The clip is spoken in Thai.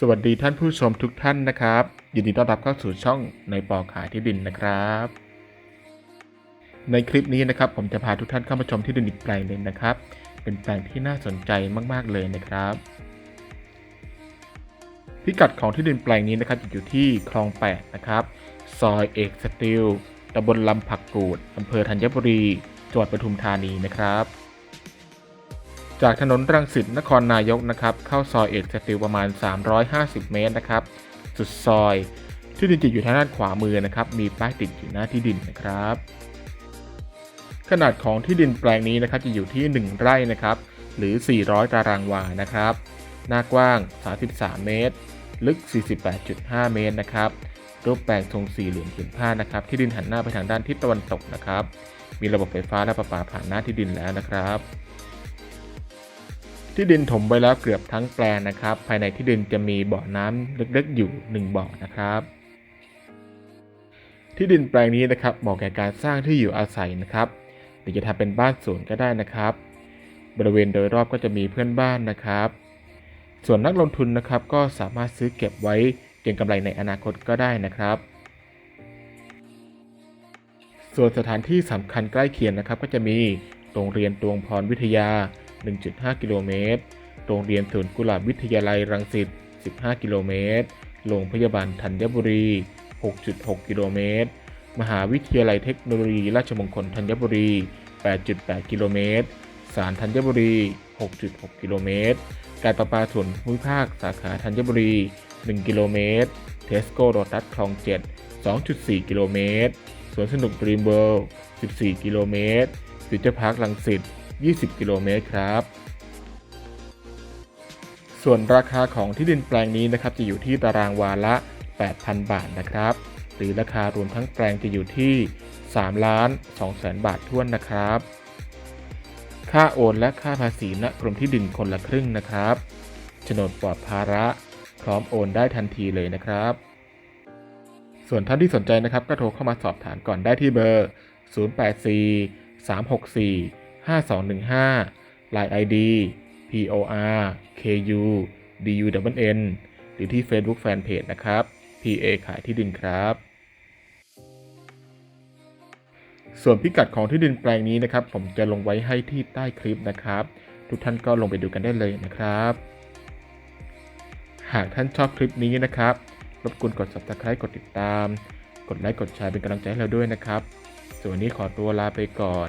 สวัสดีท่านผู้ชมทุกท่านนะครับ ยินดีต้อนรับเข้าสู่ช่องในปอขายที่ดินนะครับ ในคลิปนี้นะครับ ผมจะพาทุกท่านเข้ามาชมที่ดินอีกแปลงหนึ่งนะครับ เป็นแปลงที่น่าสนใจมาก ๆ เลยนะครับ พิกัดของที่ดินแปลงนี้นะครับอยู่ที่คลอง 8 นะครับ ซอยเอกสติลตำบลลำผักกูดอำเภอธัญบุรีจังหวัดปทุมธานีนะครับ จากถนนรังสิตนครนายกนะครับเข้าซอยเอกสติลประมาณ 350 เมตรนะครับสุดซอย ที่ดินจะอยู่ทางด้านขวามือนะครับ มีป้ายติดอยู่หน้าที่ดินนะครับ ขนาดของที่ดินแปลงนี้นะครับจะอยู่ที่ 1 ไร่นะครับ หรือ 400 ตารางวานะครับ หน้ากว้าง 33 เมตร ลึก 48.5 เมตรนะครับรูปแปลงทรงสี่เหลี่ยมผืนผ้านะครับ ที่ดินหันหน้าไปทางด้านทิศตะวันตกนะครับ มีระบบไฟฟ้าและประปาผ่านหน้าที่ดินแล้วนะครับ ที่ดินถมไว้แล้วเกือบทั้งแปลงนะครับ ภายในที่ดินจะมีบ่อน้ำเล็กๆอยู่ 1 บ่อนะครับ ที่ดินแปลงนี้นะครับเหมาะแก่การสร้างที่อยู่อาศัยนะครับหรือจะทำเป็นบ้านสวนก็ได้นะครับ บริเวณโดยรอบก็จะมีเพื่อนบ้านนะครับ ส่วนนักลงทุนนะครับก็สามารถซื้อเก็บไว้เก็งกำไรในอนาคตก็ได้นะครับ ส่วนสถานที่สำคัญใกล้เคียงนะครับ ก็จะมีโรงเรียนตวงพรวิทยา 1.5 กิโลเมตร โรงเรียนศูนย์กุหลาบวิทยาลัยรังสิต 15 กิโลเมตร โรงพยาบาลธัญบุรี 6.6 กิโลเมตร มหาวิทยาลัยเทคโนโลยีราชมงคลธัญบุรี 8.8 กิโลเมตรศาลธัญบุรี 6.6 กิโลเมตร การประปาส่วนภูมิภาคสาขาธัญบุรี 1 กิโลเมตร เทสโก้โรตัสคลอง 7 2.4 กิโลเมตร สวนสนุกดรีมเวิลด์14 กิโลเมตรฟิวเจอร์พาร์คลังสิต 20 กิโลเมตรครับ ส่วนราคาของที่ดินแปลงนี้นะครับจะอยู่ที่ตารางวาละ 8,000 บาทนะครับ หรือราคารวมทั้งแปลงจะอยู่ที่ 3 ล้าน2แสนบาทท้วนนะครับ ค่าโอนและค่าภาษีณกรมที่ดินคนละครึ่งนะครับโฉนดปลอดภาระพร้อมโอนได้ทันทีเลยนะครับ ส่วนท่านที่สนใจนะครับก็โทรเข้ามาสอบถามก่อนได้ที่เบอร์ 084 364 5215 Line ID POR KU DUNN หรือที่ Facebook Fanpage นะครับ PA ขายที่ดินครับ ส่วนพิกัดของที่ดินแปลงนี้นะครับ ผมจะลงไว้ให้ที่ใต้คลิปนะครับ ทุกท่านก็ลงไปดูกันได้เลยนะครับ หากท่านชอบคลิปนี้นะครับ รบกวนกด subscribe กดติดตาม กดไลค์กดแชร์เป็นกำลังใจให้เราด้วยนะครับ ส่วนวันนี้ขอตัวลาไปก่อน